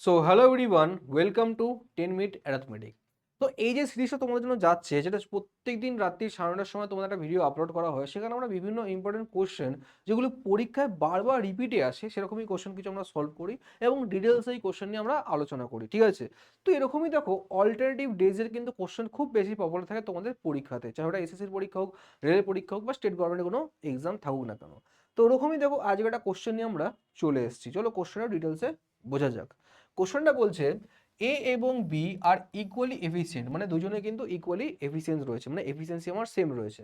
So hello everyone welcome to ten minute arithmetic তো এই যে সিরিজটা তোমাদের জন্য যাচ্ছে, যেটা প্রত্যেক দিন রাত্রি সাড়ে নটার সময় তোমাদের একটা ভিডিও আপলোড করা হয়, সেখানে আমরা বিভিন্ন ইম্পর্টেন্ট কোশ্চেন যেগুলো পরীক্ষায় বারবার রিপিটে আসে, সেরকমই কোশ্চেন কিছু আমরা সলভ করি এবং ডিটেলস এই কোশ্চেন নিয়ে আমরা আলোচনা করি, ঠিক আছে? তো এরকমই দেখো অল্টারনেটিভ ডেজের কিন্তু কোশ্চেন খুব বেশি পপুলার থাকে তোমাদের পরীক্ষাতে চাহে ওটা এসএসসির পরীক্ষা হোক রেলের পরীক্ষা হোক বা স্টেট গভর্নমেন্টের কোনো এক্সাম থাকুক না কেন। তো ওরকমই দেখো, আজকে একটা কোশ্চেন নিয়ে আমরা চলে এসেছি। চলো কোশ্চেনের ডিটেলসে বোঝা যাক। কোশ্চেনটা বলছে এ এবং বি আর ইকুয়ালি এফিসিয়েন্ট মানে দুজনে কিন্তু ইকুয়ালি এফিসিয়েন্স রয়েছে মানে এফিসিয়েন্সি আমার সেম রয়েছে।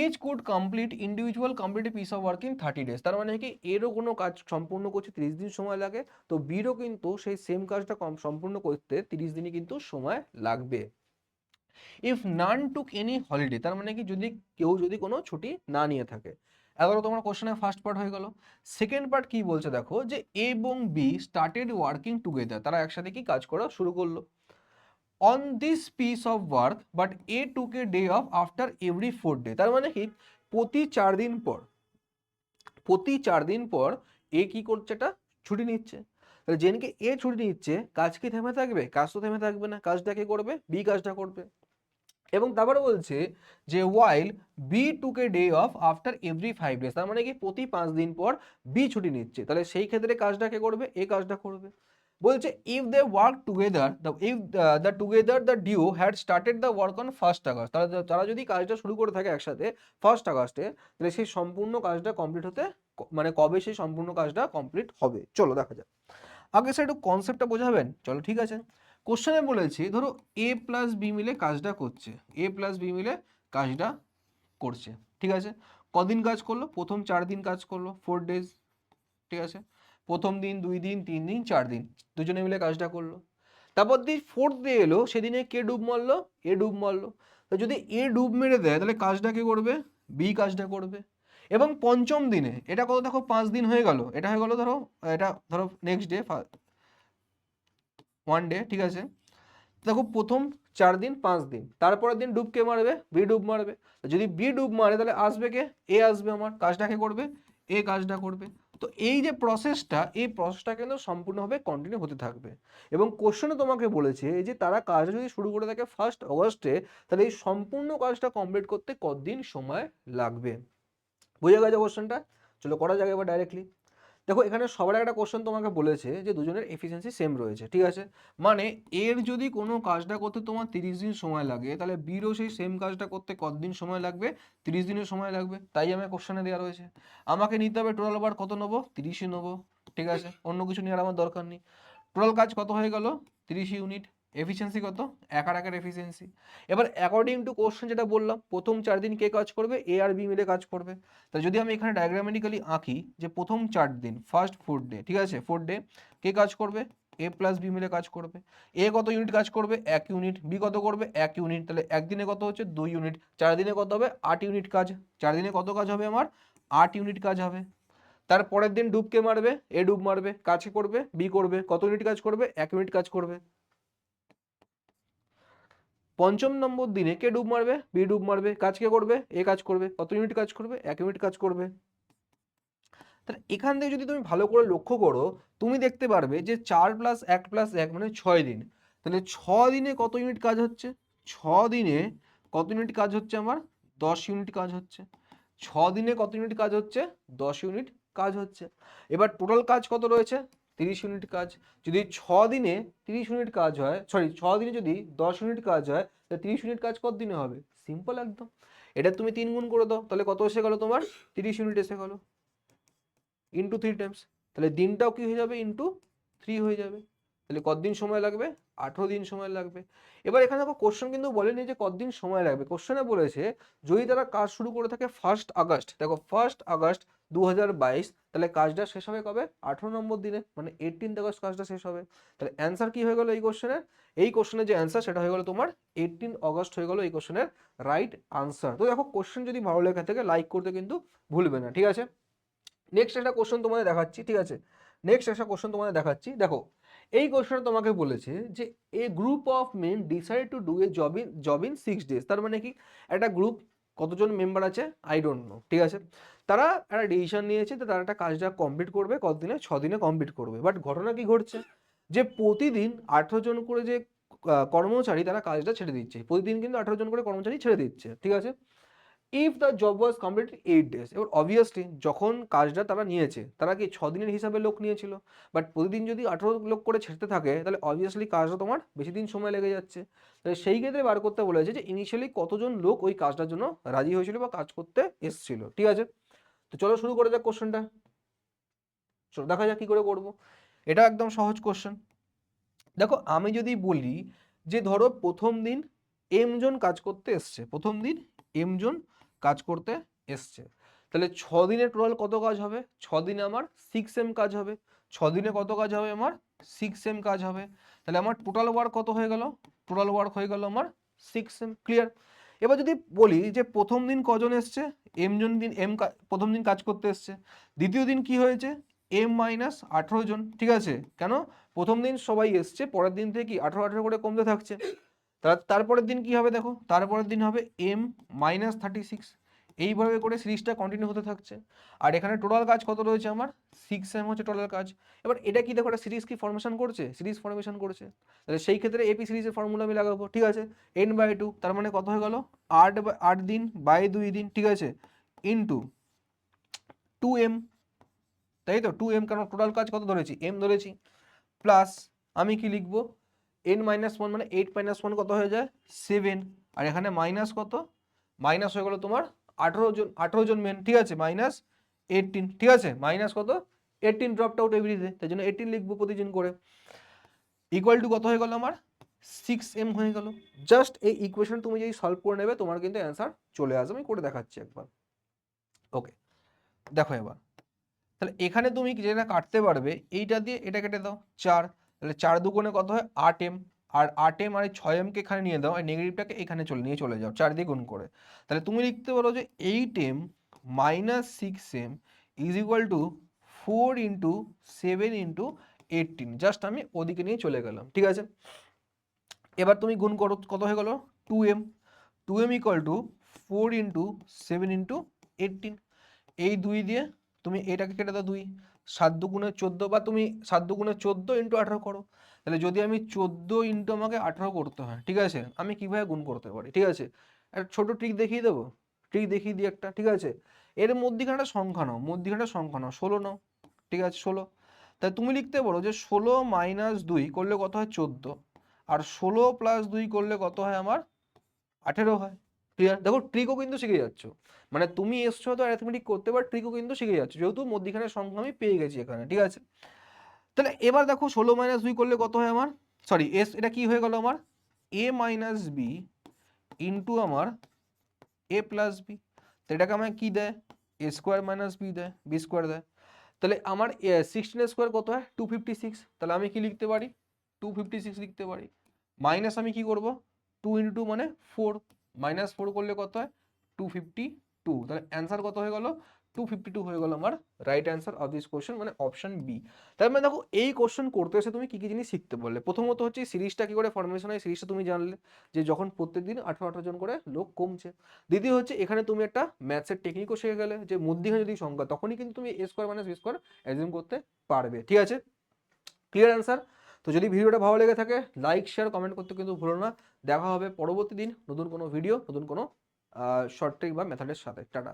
Each could complete individual complete piece of work in thirty days তার মানে কি এরও কোনো কাজ সম্পূর্ণ করতে তিরিশ দিন সময় লাগে, তো বিরও কিন্তু সেই সেম কাজটা কম, সম্পূর্ণ করতে তিরিশ দিনই কিন্তু সময় লাগবে। If none took any holiday তার মানে কি যদি কেউ যদি কোনো ছুটি না নিয়ে থাকে এগারো তোমার কোশ্চেনের ফার্স্ট পার্ট হয়ে গেল। সেকেন্ড পার্ট কি বলছে দেখো যে এ এবং বি স্টার্টেড ওয়ার্কিং টুগেদার তারা একসাথে কি কাজ করা শুরু করল? On this piece of work but a took day off after every four day তার মানে কি? প্রতি চার দিন পর, প্রতি চার দিন পর এ কি করছে এটা ছুটি নিচ্ছে। তাহলে যেদিনকে এ ছুটি নিচ্ছে, কাজ কি থেমে থাকবে? কাজ তো থেমে থাকবে না। কাজটা কে করবে? বি কাজটা করবে। এবং তারপরে বলছে যে while B took day off after every five days তার মানে কি প্রতি পাঁচ দিন পর বি ছুটি নিচ্ছে। তাহলে সেই ক্ষেত্রে কাজটা কে করবে? এ কাজটা করবে। বলছে if they work together the if the together the due had started the work on first August তারা তারা যদি কাজটা শুরু করে থাকে একসাথে ফার্স্ট আগস্টে তাহলে সেই সম্পূর্ণ কাজটা কমপ্লিট হতে মানে কবে সেই সম্পূর্ণ কাজটা কমপ্লিট হবে? চলো দেখা যাক। আগে স্যার একটু কনসেপ্টটা বোঝাবেন? চলো, ঠিক আছে। কোশ্চেনে বলেছি, ধরো এ প্লাস বি মিলে কাজটা করছে। এ প্লাস বি মিলে কাজটা করছে। ঠিক আছে? কদিন কাজ করল? প্রথম চার দিন কাজ করল। ফোর ডেজ ঠিক আছে? প্রথম দিন, দুই দিন, তিন দিন, চার দিন, দুজনে মিলে কাজটা করল। তারপর দিন ফোর্থ ডে এলো, সেদিনে কে ডুব মারলো? এ ডুব মারলো। তো যদি এ ডুব মেরে দেয়, তাহলে কাজটা কে করবে? বি কাজটা করবে। এবং পঞ্চম দিনে, এটা কত? দেখো, পাঁচ দিন হয়ে গেল। এটা হয়ে গেল, ধরো, এটা, ধরো নেক্সট ডে ওয়ান ডে ঠিক আছে? দেখো, প্রথম চার দিন, পাঁচ দিন। তারপরের দিন ডুব কে মারবে? বি ডুব মারবে। যদি বি ডুব মারে, তাহলে আসবে কে? এ আসবে আমার। কাজটা কে করবে? এ কাজটা করবে। তো এই যে প্রসেসটা এই প্রসেসটা কিন্তু সম্পূর্ণভাবে কন্টিনিউ হতে থাকবে। এবং কোশ্চেনে তোমাকে বলেছে যে, তারা কাজ যদি শুরু করে থাকে ফার্স্ট অগস্টে তাহলে এই সম্পূর্ণ কাজটা কমপ্লিট করতে কতদিন সময় লাগবে? বুঝে গেছে কোশ্চেনটা চলো করা যাক এবার ডাইরেক্টলি দেখো, এখানে সবার একটা কোশ্চেন তোমাকে বলেছে যে দুজনের এফিসিয়েন্সি সেম রয়েছে, ঠিক আছে? মানে এর যদি কোনো কাজটা করতে তোমার তিরিশ দিন সময় লাগে, তাহলে বিরও সেই সেম কাজটা করতে কতদিন সময় লাগবে? তিরিশ দিনের সময় লাগবে, তাই আমার কোশ্চেনে দেওয়া রয়েছে। আমাকে নিতে হবে টোটাল ওভার কত নেব? তিরিশই নেব, ঠিক আছে? অন্য কিছু নেওয়ার আমার দরকার নেই। টোটাল কাজ কত হয়ে গেল? তিরিশ ইউনিট এফিসিয়েন্সি কত? এক আর একের এফিসিয়েন্সি এবার অ্যাকর্ডিং টু কোশ্চেন যেটা বললাম, প্রথম চার দিন কে কাজ করবে? এ আর বি মিলে কাজ করবে। তা যদি আমি এখানে ডায়াগ্রামেটিক্যালি আঁকি, যে প্রথম চার দিন ফার্স্ট ফোর ডে ঠিক আছে? ফোর ডে কে কাজ করবে? এ প্লাস বি মিলে কাজ করবে। এ কত ইউনিট কাজ করবে? এক ইউনিট বি কত করবে? এক ইউনিট তাহলে একদিনে কত হচ্ছে? দুই ইউনিট চার দিনে কত হবে? আট ইউনিট কাজ। চার দিনে কত কাজ হবে আমার? আট ইউনিট কাজ হবে। তার পরের দিন ডুবকে মারবে? এ ডুব মারবে। কাজ করবে? বি করবে। কত ইউনিট কাজ করবে? এক ইউনিট কাজ করবে। পঞ্চম নম্বর দিনে কে ডুব মারবে? বি ডুব মারবে। কাজ কে করবে? এ কাজ করবে। কত ইউনিট কাজ করবে? এক ইউনিট কাজ করবে। তাহলে এখান থেকে যদি তুমি ভালো করে লক্ষ্য করো, তুমি দেখতে পারবে যে চার প্লাস এক প্লাস এক মানে ছয় দিন। তাহলে ছ দিনে কত ইউনিট কাজ হচ্ছে? ছ দিনে কত ইউনিট কাজ হচ্ছে আমার? দশ ইউনিট কাজ হচ্ছে। ছ দিনে কত ইউনিট কাজ হচ্ছে? দশ ইউনিট কাজ হচ্ছে। এবার টোটাল কাজ কত রয়েছে? তিরিশ ইউনিট কাজ। যদি ছ দিনে তিরিশ ইউনিট কাজ হয় সরি ছ দিনে যদি দশ ইউনিট কাজ হয়, তাহলে তিরিশ ইউনিট কাজ কত দিনে হবে? সিম্পল একদম। এটা তুমি তিন গুণ করে দাও, তাহলে কত এসে গেলো তোমার? তিরিশ ইউনিট এসে গেলো। ইন্টু থ্রি টাইমস তাহলে দিনটাও কি হয়ে যাবে? ইন্টু থ্রি হয়ে যাবে। তাহলে কতদিন সময় লাগবে? আঠেরো দিন সময় লাগবে। এবার এখানে দেখো কোশ্চেন কিন্তু বলেনি যে কতদিন সময় লাগবে। কোশ্চেনে বলেছে, যদি তারা কাজ শুরু করে থাকে ফার্স্ট আগস্ট, দেখো ফার্স্ট আগস্ট দু হাজার বাইশ, তাহলে কাজটা শেষ হবে কবে? আঠেরো নম্বর দিনে মানে এইটিন্থ আগস্ট কাজটা শেষ হবে। তাহলে অ্যান্সার কি হয়ে গেল এই কোশ্চেনের এই কোশ্চেনের যে অ্যান্সার সেটা হয়ে গেল তোমার এইটিন অগস্ট হয়ে গেল এই কোশ্চেনের রাইট আনসার তো দেখো কোশ্চেন যদি ভালো লেখা থাকে লাইক করতে কিন্তু ভুলবে না, ঠিক আছে? নেক্সট একটা কোশ্চেন তোমাদের দেখাচ্ছি, ঠিক আছে? নেক্সট একটা কোশ্চেন তোমাদের দেখাচ্ছি। দেখো, এই কোশ্চেনটা তোমাকে বলেছে যে a group of men decide to do a job in job in six days তার মানে কি? একটা গ্রুপ কতজন মেম্বার আছে? আই ডোন্ট নো ঠিক আছে? তারা একটা ডিসিশন নিয়েছে যে তারা একটা কাজটা কমপ্লিট করবে, কতদিনে? ছ দিনে কমপ্লিট করবে। বাট ঘটনা কি ঘটছে? যে প্রতিদিন আঠেরো জন করে যে কর্মচারী তারা কাজটা ছেড়ে দিচ্ছে। প্রতিদিন কিন্তু আঠেরো জন করে কর্মচারী ছেড়ে দিচ্ছে। ঠিক আছে? If the job was complete eight days এবার অবভিয়াসলি যখন কাজটা তারা নিয়েছে, তারা কি ছ দিনের হিসাবে লোক নিয়েছিল? বাট প্রতিদিন যদি আঠেরো লোক করে ছেড়তে থাকে, তাহলে অবভিয়াসলি কাজটা তোমার বেশি দিন সময় লেগে যাচ্ছে। তাহলে সেই ক্ষেত্রে বার করতে বলেছে যে ইনিশিয়ালি কতজন লোক ওই কাজটার জন্য রাজি হয়েছিল বা কাজ করতে এসছিল? ঠিক আছে? তো চলো শুরু করে যাক কোশ্চেনটা চলো দেখা যাক কি করে করব। এটা একদম সহজ কোশ্চেন দেখো, আমি যদি বলি যে ধরো প্রথম দিন এম জন কাজ করতে এসছে, প্রথম দিন এম জন কাজ করতে এসছে। তাহলে ছ দিনে টোটাল কত কাজ হবে? ছ দিনে আমার সিক্স এম কাজ হবে। ছ দিনে কত কাজ হবে? আমার সিক্স এম কাজ হবে। তাহলে আমার টোটাল ওয়ার্ক কত হয়ে গেল? টোটাল ওয়ার্ক হয়ে গেল আমার সিক্স এম ক্লিয়ার এবার যদি বলি যে প্রথম দিন কজন এসছে? এম জন দিন এম প্রথম দিন কাজ করতে এসছে। দ্বিতীয় দিন কি হয়েছে? এম মাইনাস আঠেরো জন, ঠিক আছে? কেন? প্রথম দিন সবাই এসছে, পরের দিন থেকে কি আঠেরো আঠেরো করে কমতে থাকছে? তার তারপরের দিন কি হবে দেখো? তারপরের দিন হবে এম মাইনাস থার্টি সিক্স এইভাবে করে সিরিজটা কন্টিনিউ হতে থাকছে। আর এখানে টোটাল কাজ কত রয়েছে আমার? সিক্স এম হচ্ছে টোটাল কাজ। এবার এটা কি দেখো একটা সিরিজ কি ফর্মেশন করছে? সিরিজ ফর্মেশন করছে। তাহলে সেই ক্ষেত্রে এপি সিরিজের ফর্মুলা আমি লাগাবো। ঠিক আছে? এন বাই টু তার মানে কত হয়ে গেল? আট আট দিন বাই দুই দিন, ঠিক আছে? ইন্টু টু এম তাই তো? টু এম কারণ টোটাল কাজ কত ধরেছি? এম ধরেছি। প্লাস আমি কি লিখব? এন মাইনাস ওয়ান মানে এইট মাইনাস ওয়ান কত হয়ে যায়? সেভেন আর এখানে মাইনাস কত? মাইনাস হয়ে গেল তোমার আঠেরো জন আঠেরো জন মেন ঠিক আছে? মাইনাস এইটিন ঠিক আছে? মাইনাস কত? এইটিন ড্রপড আউট এভরিডে তাই জন্য এইটিন লিখব প্রতিদিন করে। ইকুয়াল টু কত হয়ে গেল আমার? সিক্স এম হয়ে গেল। জাস্ট এই ইকুয়েশন তুমি যদি সলভ করে নেবে, তোমার কিন্তু অ্যান্সার চলে আসবে। আমি করে দেখাচ্ছি একবার। ওকে দেখো এবার। তাহলে এখানে তুমি যেটা কাটতে পারবে, এইটা দিয়ে এটা কেটে দাও, চার। তাহলে চার দুগুণে কত হয়? আট এম আর আট এম আর ছয় এমকে এখানে নিয়ে দাও, আর নেগেটিভটাকে এখানে চলে, নিয়ে চলে যাও, চার দিয়ে গুণ করে। তাহলে তুমি লিখতে পারো যে eight M minus six M is equal to four into seven into eighteen just আমি ওদিকে নিয়ে চলে গেলাম, ঠিক আছে? এবার তুমি গুণ করো, কত হয়ে গেল? Two M. Two M equal to four into seven into eighteen এই দুই দিয়ে তুমি এটাকে কেটে দাও দুই। সাত দুগুণে চোদ্দ বা তুমি সাত দুগুণে চোদ্দ ইন্টু আঠারো করো। তাহলে যদি আমি চোদ্দ ইন্টু আমাকে আঠারো করতে হয়, ঠিক আছে? আমি কীভাবে গুণ করতে পারি, ঠিক আছে? একটা ছোটো ট্রিক দেখিয়ে দেবো? ট্রিক দেখিয়ে দিই একটা, ঠিক আছে? এর মধ্যিখানে একটা সংখ্যা নাও মধ্যিখানে সংখ্যা নাও, ষোলো নাও, ঠিক আছে? ষোলো। তাই তুমি লিখতে পারো যে ষোলো মাইনাস দুই করলে কত হয়? চোদ্দ। আর ষোলো প্লাস দুই করলে কত হয় আমার? আঠেরো হয়। ক্লিয়ার দেখো ট্রিকও কিন্তু শিখে যাচ্ছ। মানে তুমি এসছো তো অ্যারিথমেটিক করতে পার ট্রিকও কিন্তু শিখে যাচ্ছ। যেহেতু মধ্যিখানে সংখ্যা আমি পেয়ে গেছি এখানে, ঠিক আছে? তাহলে এবার দেখো ষোলো মাইনাস দুই করলে কত হয় আমার? সরি এস এটা কি হয়ে গেল আমার? এ মাইনাস বি ইন্টু আমার এ প্লাস বি তো এটাকে আমায় কী দেয়? এ স্কোয়ার মাইনাস বি দেয় বি স্কোয়ার দেয়। তাহলে আমার সিক্সটিন স্কোয়ার কত হয়? টু ফিফটি সিক্স তাহলে আমি কি লিখতে পারি? টু ফিফটি সিক্স লিখতে পারি। মাইনাস আমি কি করব? টু ইন্টু টু মানে ফোর মাইনাস ফোর করলে কত হয়? টু ফিফটি টু তাহলে অ্যান্সার কত হয়ে গেল? টু ফিফটি টু হয়ে গেল আমার right answer of this question মানে অপশন বি তার মানে দেখো, এই কোশ্চেন করতে এসে তুমি কী কী জিনিস শিখতে বললে প্রথমত হচ্ছে সিরিজটা কী করে ফরমেশন হয়? সিরিজটা তুমি জানলে যে যখন প্রত্যেকদিন আঠারো আঠারো জন করে লোক কমছে। দ্বিতীয় হচ্ছে এখানে তুমি একটা ম্যাথসের টেকনিকও শিখে গেলে, যে মধ্যিখানে যদি সংখ্যা, তখনই কিন্তু তুমি A square minus B square assume করতে পারবে। ঠিক আছে? ক্লিয়ার অ্যান্সার তো যদি ভিডিওটা ভালো লেগে থাকে লাইক শেয়ার কমেন্ট করতে কিন্তু ভুলো না। দেখা হবে পরবর্তী দিন নতুন কোনো ভিডিও নতুন কোনো শর্ট ট্রিক বা মেথডের সাথে। টাটা।